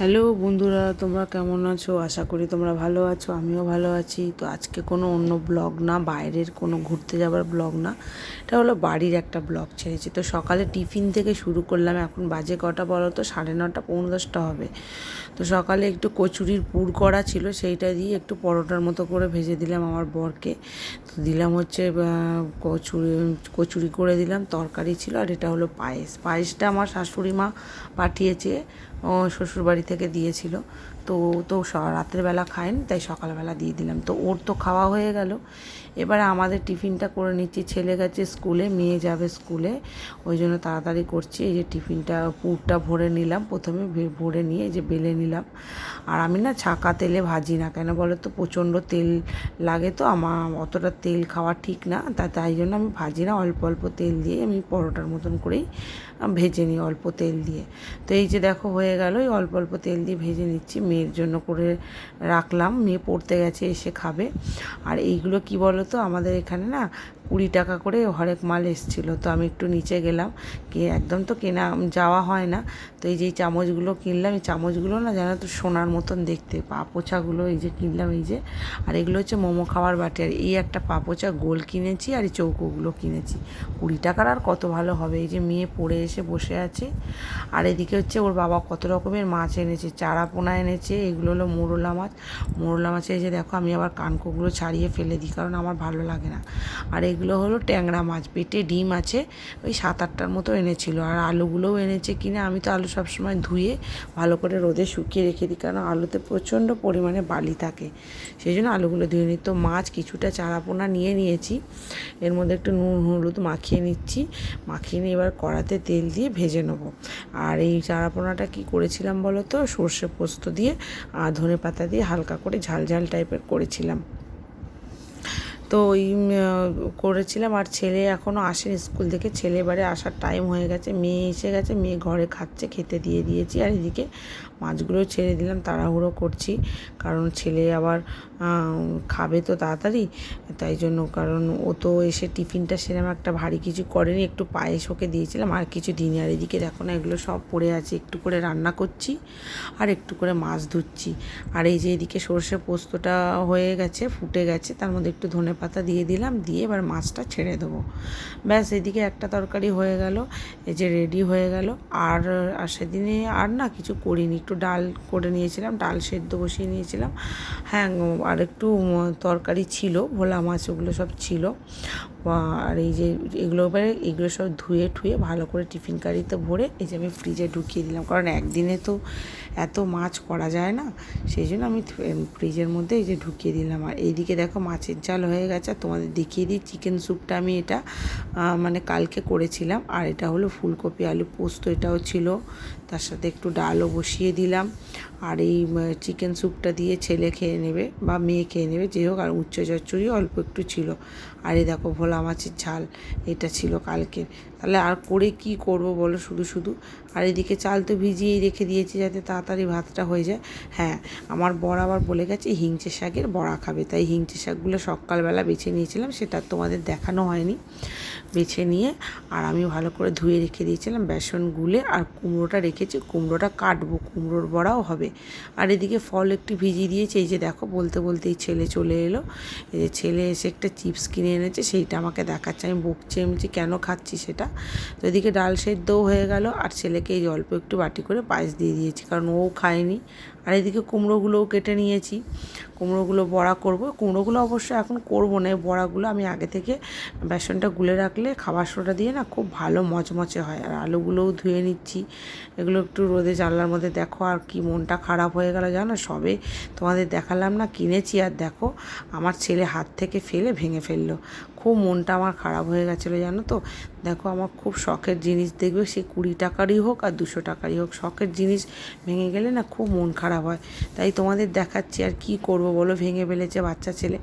Hello বন্ধুরা, তোমরা কেমন আছো? আশা করি তোমরা ভালো আছো, আমিও ভালো আছি। তো আজকে কোনো অন্য ব্লগ না, বাইরের কোনো ঘুরতে যাবার ব্লগ না। এটা হলো বাড়ির একটা ব্লগ ছেড়েছি। তো সকালে টিফিন থেকে শুরু করলাম, এখন বাজে কটা বলো তো? সাড়ে নটা, পৌনে দশটা হবে। তো সকালে একটু কচুরির পুর করা ছিল, সেইটা দিয়ে একটু পরোটার মতো করে ভেজে দিলাম আমার বরকে। তো দিলাম হচ্ছে কচুরি কচুরি করে দিলাম, তরকারি ছিল, আর এটা হলো পায়েস। পায়েসটা আমার শাশুড়ি মা পাঠিয়েছে। শ্বশুরবাড়ি থেকে দিয়েছিল। তো তো রাতের বেলা খায়নি তাই সকালবেলা দিয়ে দিলাম। তো ওর তো খাওয়া হয়ে গেল। এবারে আমাদের টিফিনটা করে নিচ্ছি। ছেলে গেছে স্কুলে, মেয়ে যাবে স্কুলে। ওই জন্য তাড়াতাড়ি করছি। এই যে টিফিনটা, পুরটা ভরে নিলাম। প্রথমে ভরে নিয়ে যে বেলে নিলাম। আর আমি না ছাকা তেলে ভাজি না। কেন বলো তো প্রচণ্ড তেল লাগে তো। আমার অতটা তেল খাওয়া ঠিক না। তা, তাই জন্য আমি ভাজি না। অল্প অল্প তেল দিয়ে আমি পরোটার মতন করেই ভেজে নিই অল্প তেল দিয়ে। তো এই যে দেখো হয়ে গেল। অল্প অল্প তেল দিয়ে ভেজে নিচ্ছি। মেয়ের জন্য করে রাখলাম। মেয়ে পড়তে গেছে, এসে খাবে। আর এইগুলো কি বলো তো আমাদের এখানে না কুড়ি টাকা করে হরেক মাল এসছিলো। তো আমি একটু নিচে গেলাম, কি একদম তো কেনা যাওয়া হয় না। তো এই যে চামচগুলো কিনলাম, এই চামচগুলো না জানো তো সোনার মতন দেখতে। পা পোছাগুলো এই যে কিনলাম, এই যে। আর এগুলো হচ্ছে মোমো খাওয়ার বাটি। আর এই একটা পা পোছা গোল কিনেছি আর এই চৌকোগুলো কিনেছি। কুড়ি টাকার আর কত ভালো হবে? এই যে মেয়ে পড়ে এসে বসে আছে। আর এদিকে হচ্ছে ওর বাবা কত রকমের মাছ এনেছে চারা পোনা এনেছে এগুলো হলো মোরলা মাছ। মোরলা মাছে এসে দেখো, আমি আবার কানকোগুলো ছাড়িয়ে ফেলে দিই, কারণ আমার ভালো লাগে না। আর এগুলো হলো ট্যাংরা মাছ, পেটে ডিম আছে, ওই সাত আটটার মতো এনেছিল। আর আলুগুলোও এনেছে কিনা, আমি তো আলু সবসময় ধুয়ে ভালো করে রোদে শুকিয়ে রেখে দিই, কারণ আলুতে প্রচণ্ড পরিমাণে বালি থাকে। সেই জন্য আলুগুলো ধুয়ে নিই। তো মাছ কিছুটা চারাপোনা নিয়ে নিয়েছি। এর মধ্যে একটু নুন, হলুদ মাখিয়ে নিচ্ছি। মাখিয়ে নিয়ে এবার কড়াতে তেল দিয়ে ভেজে নেব। আর এই চারাপোনাটা কি করেছিলাম বলো তো? সর্ষে পোস্ত দিয়ে আর ধনে পাতা দিয়ে হালকা করে ঝাল ঝাল টাইপের করেছিলাম। তো ওই করেছিলাম আর ছেলে এখনও আসেনি স্কুল থেকে। ছেলে এবারে আসার টাইম হয়ে গেছে, মেয়ে এসে গেছে, মেয়ে ঘরে খাচ্ছে, খেতে দিয়ে দিয়েছি। আর এদিকে মাছগুলো ছেড়ে দিলাম, তাড়াহুড়ো করছি। কারণ ছেলে আবার খাবে তো তাড়াতাড়ি। তাই জন্য কারণ ও তো এসে টিফিনটা সেরকম একটা ভারী কিছু করেনি, একটু পায়েস ওকে দিয়েছিলাম। আর কিছু দিনই আর এদিকে দেখো না, এগুলো সব পড়ে আছে, একটু করে রান্না করছি আর একটু করে মাছ ধুচ্ছি আর এই যে এদিকে সর্ষে পোস্তটা হয়ে গেছে, ফুটে গেছে, তার মধ্যে একটু ধনে পাতা দিয়ে দিলাম, দিয়ে এবার মাছটা ছেড়ে দেবো। ব্যাস, এদিকে একটা তরকারি হয়ে গেল, এই যে রেডি হয়ে গেল। আর আর সেদিনে আর না কিছু করিনি, একটু ডাল করে নিয়েছিলাম, ডাল সেদ্ধ বসিয়ে নিয়েছিলাম। হ্যাঁ আর একটু তরকারি ছিল ভোলা মাছ ওগুলো সব ছিল। আর এই যে এগুলো এবারে এগুলো সব ধুয়ে ঠুয়ে ভালো করে টিফিন কারিতে ভরে এই যে আমি ফ্রিজে ঢুকিয়ে দিলাম। কারণ একদিনে তো এত মাছ করা যায় না, সেই জন্য আমি ফ্রিজের মধ্যে এই যে ঢুকিয়ে দিলাম। আর এইদিকে দেখো মাছের ঝাল হয়ে গেছে তোমাদের দেখিয়ে দিই চিকেন স্যুপটা আমি এটা মানে কালকে করেছিলাম। আর এটা হলো ফুলকপি আলু পোস্ত, এটাও ছিল। তার সাথে একটু ডালও বসিয়ে দিলাম। আর এই চিকেন স্যুপটা দিয়ে ছেলে খেয়ে নেবে বা মেয়ে খেয়ে নেবে, যে হোক আর উচ্চ চচ্চড়ি অল্প একটু ছিল। আর এই দেখো ভোলা মাছের ঝাল এটা ছিল কালকে তাহলে আর করে কি করব বলো শুধু শুধু? আর এদিকে চাল তো ভিজিয়েই রেখে দিয়েছি যাতে তাড়াতাড়ি ভাতটা হয়ে যায়। হ্যাঁ আমার বর আবার বলে গেছে, হিংচে শাকের বড়া খাবে। তাই হিংচে শাকগুলো সকালবেলা বেছে নিয়েছিলাম, সেটা তোমাদের দেখানো হয়নি। বেছে নিয়ে আর আমি ভালো করে ধুয়ে রেখে দিয়েছিলাম, বেসন গুলে আর কুমড়োটা রেখেছি। কুমড়োটা কাটবো, কুমড়োর বড়াও হবে। আর এদিকে ফল একটু ভিজিয়ে দিয়েছি, এই যে দেখো বলতে বলতে এই ছেলে চলে এলো। এই যে ছেলে এসে একটা চিপস কিনে এনেছে, সেইটা আমাকে দেখাচ্ছে। আমি বকছি, আমি কেন খাচ্ছি সেটা? তো এদিকে ডাল সেদ্ধও হয়ে গেল, আর ছেলেকে এই অল্প একটু বাটি করে পায়েস দিয়ে দিয়েছি, কারণ ও খায়নি। আর এদিকে কুমড়োগুলোও কেটে নিয়েছি, কুমড়োগুলো বড়া করব। কুমড়োগুলো অবশ্য এখন করব না বড়াগুলো আমি আগে থেকে বেসনটা গুলে রাখলে খাবার সোডা দিয়ে না খুব ভালো মচমচে হয়। আর আলুগুলোও ধুয়ে নিচ্ছি। এগুলো একটু রোদে জানলার মধ্যে দেখো আর কি মনটা খারাপ হয়ে গেল জানো? সবে তোমাদের দেখালাম না, কিনেছি আর দেখো, আমার ছেলে হাত থেকে ফেলে ভেঙে ফেলল। খুব মনটা আমার খারাপ হয়ে গেছিল, জানো তো? দেখো আমার খুব শখের জিনিস, দেখবে সে কুড়ি টাকারই হোক আর দুশো টাকারই হোক, শখের জিনিস ভেঙে গেলে না খুব মন খারাপ হয়। তাই তোমাদের দেখাচ্ছি আর কি করব বলো? ভেঙে ফেলেছে বাচ্চা ছেলে।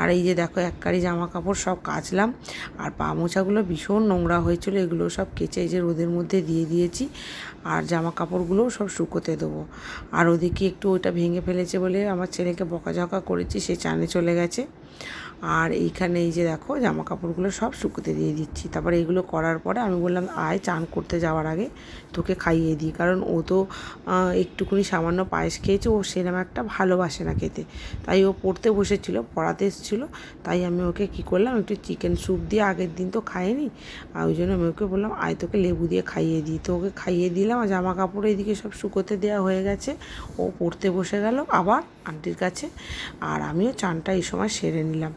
আর এই যে দেখো এক কারি জামা কাপড় সব কাচলাম, আর পা মোছাগুলো ভীষণ নোংরা হয়েছিল, এগুলো সব কেচে যে রোদের মধ্যে দিয়ে দিয়েছি, আর জামা কাপড়গুলোও সব শুকোতে দেবো। আর ওদিকে একটু ওইটা ভেঙে ফেলেছে বলে আমার ছেলেকে বকাঝকা করেছি, সে চানে চলে গেছে। আর এইখানে এই যে দেখো জামা কাপড়গুলো সব শুকোতে দিয়ে দিচ্ছি। তারপরে এগুলো করার পরে আমি বললাম আয় চান করতে যাওয়ার আগে তোকে খাইয়ে দিই। কারণ ও তো আহ, একটুখানি সামান্য পায়েস খেয়েছে ও সেরকম একটা ভালোবাসে না খেতে। তাই ও পড়তে বসেছিল পড়াতে এসেছিল। তাই আমি ওকে কি করলাম একটু চিকেন স্যুপ দিয়ে আগের দিন তো খায়নি আর ওই জন্য আমি ওকে বললাম আয় তোকে লেবু দিয়ে খাইয়ে দিই। তো ওকে খাইয়ে দিলাম আর জামা কাপড় এদিকে সব শুকোতে দেওয়া হয়ে গেছে। ও পড়তে বসে গেল আবার আন্টির কাছে। আর আমিও চানটা এই সময় সেরে নিলাম।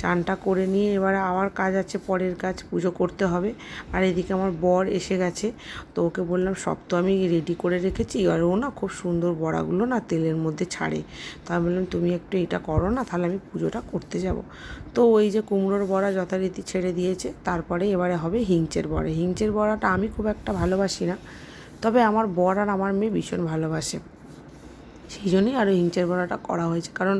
চানটা করে নিয়ে এবারে আবার কাজ আছে, পরের কাজ পুজো করতে হবে। আর এদিকে আমার বর এসে গেছে, তো ওকে বললাম, সব তো আমি রেডি করে রেখেছি। আর ও না খুব সুন্দর বড়াগুলো না তেলের মধ্যে ছাড়ে। তা আমি বললাম, তুমি একটু এটা করো না, তাহলে আমি পুজোটা করতে যাব। তো ওই যে কুমড়োর বড়া যথারীতি ছেড়ে দিয়েছে, তারপরে এবারে হবে হিংচের বড়া। হিংচের বড়াটা আমি খুব একটা ভালোবাসি না, তবে আমার বর আর আমার মেয়ে ভীষণ ভালোবাসে। সেই জন্যই আরও হিংচের বড়াটা করা হয়েছে। কারণ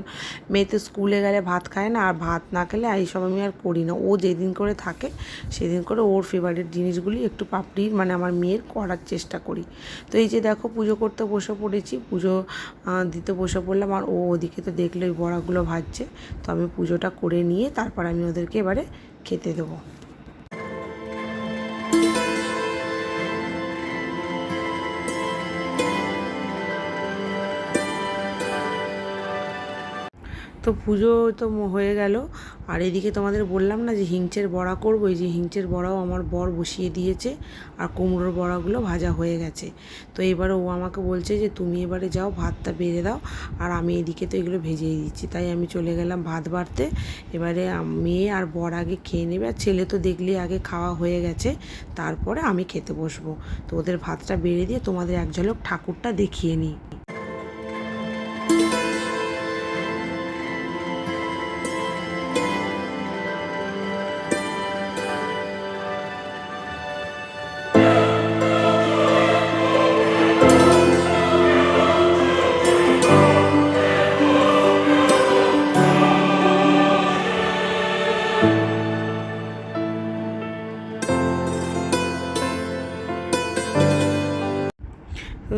মেয়ে তো স্কুলে গেলে ভাত খায় না, আর ভাত না খেলে এইসব আমি আর করি না। ও যেদিন করে থাকে, সেদিন করে ওর ফেভারিট জিনিসগুলি একটু পাপড়ির মানে আমার মেয়ের করার চেষ্টা করি। তো এই যে দেখো, পুজো করতে বসে পড়েছি, পুজো দিতে বসে পড়লাম, আর ও ওদিকে তো দেখল ওই বড়াগুলো ভাজছে। তো আমি পুজোটা করে নিয়ে তারপর আমি ওদেরকে এবারে খেতে দেবো। তো পুজো তো হয়ে গেল। আর এদিকে তোমাদের বললাম না যে হিংচের বড়া করব, এই যে হিংচের বড়াও আমার বর বসিয়ে দিয়েছে আর কুমড়োর বড়াগুলো ভাজা হয়ে গেছে। তো এবারে ও আমাকে বলছে যে তুমি এবারে যাও, ভাতটা বেড়ে দাও, আর আমি এদিকে তো এগুলো ভেজেই দিচ্ছি। তাই আমি চলে গেলাম ভাত বাড়তে। এবারে মেয়ে আর বর আগে খেয়ে নেবে, আর ছেলে তো দেখলে আগে খাওয়া হয়ে গেছে, তারপরে আমি খেতে বসবো। তো ওদের ভাতটা বেড়ে দিয়ে তোমাদের এক ঝলক ঠাকুরটা দেখিয়ে নিই।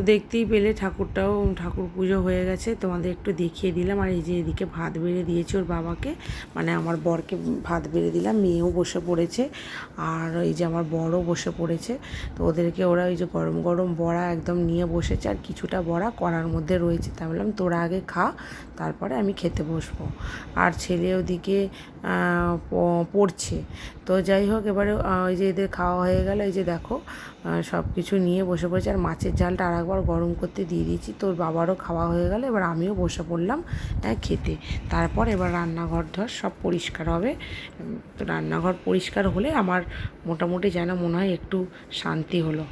দেখতেই পেলে ঠাকুরটাও, ঠাকুর পুজো হয়ে গেছে। তোমাদের একটু দেখিয়ে দিলাম। আর এই যে এদিকে ভাত বেড়ে দিয়েছি ওর বাবাকে। মানে আমার বরকে ভাত বেড়ে দিলাম। মেয়েও বসে পড়েছে। আর এই যে আমার বড়ও বসে পড়েছে। তো ওদেরকে ওরা ওই যে গরম গরম বড়া একদম নিয়ে বসেছে। আর কিছুটা বড়া করার মধ্যে রয়েছে। তা বললাম, তোরা আগে খা, তারপরে আমি খেতে বসবো। আর ছেলে ওদিকে পড়ছে। তো যাই হোক, এবারে ওই যে এদের খাওয়া হয়ে গেল। এই যে দেখো সব কিছু নিয়ে বসে পড়েছে। আর মাছের ঝালটা আর একবার গরম করতে দিয়ে দিয়েছি। তোর বাবারও খাওয়া হয়ে গেল। এবার আমিও বসে পড়লাম খেতে। তারপর এবার রান্নাঘর ধর সব পরিষ্কার হবে। তো রান্নাঘর পরিষ্কার হলে আমার মোটামুটি যেন মনে হয় একটু শান্তি হলো।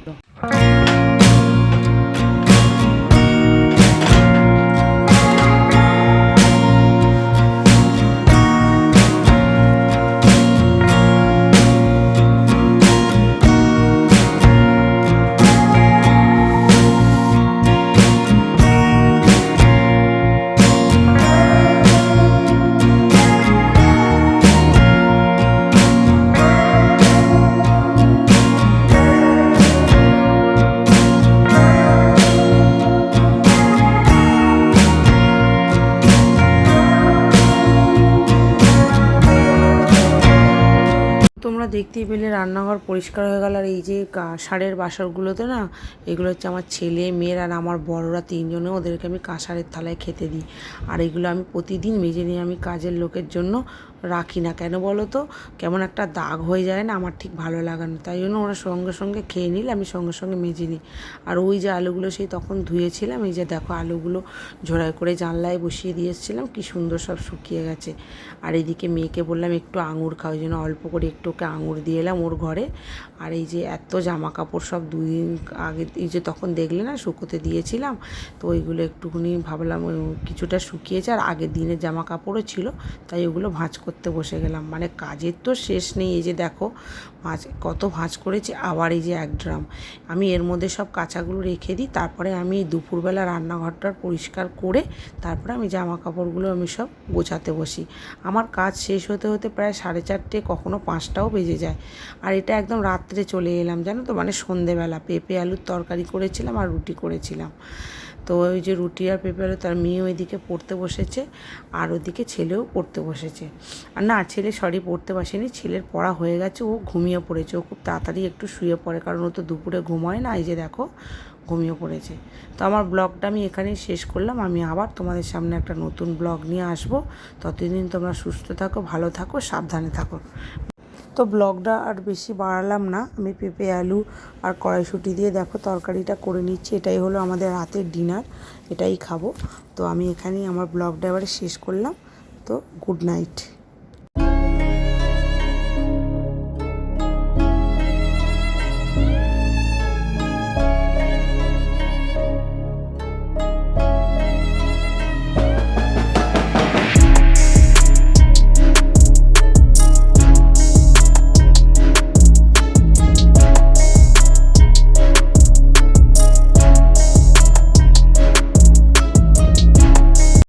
দেখতেই পেলে রান্নাঘর পরিষ্কার হয়ে গেল। আর এই যে কাঁসারের বাসনগুলোতে না, এগুলো হচ্ছে আমার ছেলে, মেয়ের আর আমার বড়রা তিনজনে ওদেরকে আমি কাঁসারের থালায় খেতে দিই। আর এগুলো আমি প্রতিদিন মেজে নিয়ে আমি কাজের লোকের জন্য। রাখি না। কেন বলো তো? কেমন একটা দাগ হয়ে যায় না আমার ঠিক ভালো লাগে না। তাই জন্য ওরা সঙ্গে সঙ্গে খেয়ে নিলে আমি সঙ্গে সঙ্গে মেজে নিই। আর ওই যে আলুগুলো সেই তখন ধুয়েছিলাম, এই যে দেখো আলুগুলো ঝোড়াই করে জানলায় বসিয়ে দিয়ে এসেছিলাম, কি সুন্দর সব শুকিয়ে গেছে। আর এদিকে মেয়েকে বললাম, একটু আঙুর খাও। ওই জন্য অল্প করে একটু ওকে আঙুর দিয়ে এলাম ওর ঘরে। আর এই যে এত জামা কাপড় সব দুই দিন আগে, এই যে তখন দেখলে না শুকোতে দিয়েছিলাম, তো ওইগুলো একটুখানি ভাবলাম কিছুটা শুকিয়েছে। আর আগের দিনের জামা কাপড়ও ছিল, তাই ওগুলো ভাঁজ করতে বসে গেলাম। মানে কাজের তো শেষ নেই, এই যে দেখো, ভাঁজ, কত ভাঁজ করেছি, আবার এই যে এক ড্রাম। আমি এর মধ্যে সব কাঁচাগুলো রেখে দিই, তারপরে আমি দুপুরবেলা রান্নাঘরটা পরিষ্কার করে, তারপরে আমি জামা কাপড়গুলো আমি সব গোছাতে বসি। আমার কাজ শেষ হতে হতে প্রায় সাড়ে চারটে, কখনো পাঁচটাও বেজে যায়। আর এটা একদম রাত্রে চলে এলাম, জানো তো? মানে সন্ধেবেলা, পেঁপে আলুর তরকারি করেছিলাম আর রুটি করেছিলাম। তো ওই যে রুটি আর পেঁপে আলু তার মেয়ে ওইদিকে পড়তে বসেছে আর ওদিকে ছেলেও পড়তে বসেছে। আর না, ছেলে সরি পড়তে বসেনি, ছেলের পড়া হয়ে গেছে, ও ঘুমিয়ে পড়েছে। ও খুব তাড়াতাড়ি একটু শুয়ে পড়ে, কারণ ও তো দুপুরে ঘুম হয় না, এই যে দেখো, ঘুমিয়ে পড়েছে। তো আমার ব্লগটা আমি এখানেই শেষ করলাম। আমি আবার তোমাদের সামনে একটা নতুন ব্লগ নিয়ে আসব। ততদিন তোমরা সুস্থ থাকো, ভালো থাকো, সাবধানে থাকো। তো ব্লগটা আর বেশি বাড়ালাম না। আমি পেঁপে, আলু আর কড়াইশুটি দিয়ে দেখো তরকারিটা করে নিচ্ছি। এটাই হলো আমাদের রাতের ডিনার, এটাই খাব। তো আমি এখানেই আমার ব্লগটা এবারে শেষ করলাম। তো গুড নাইট।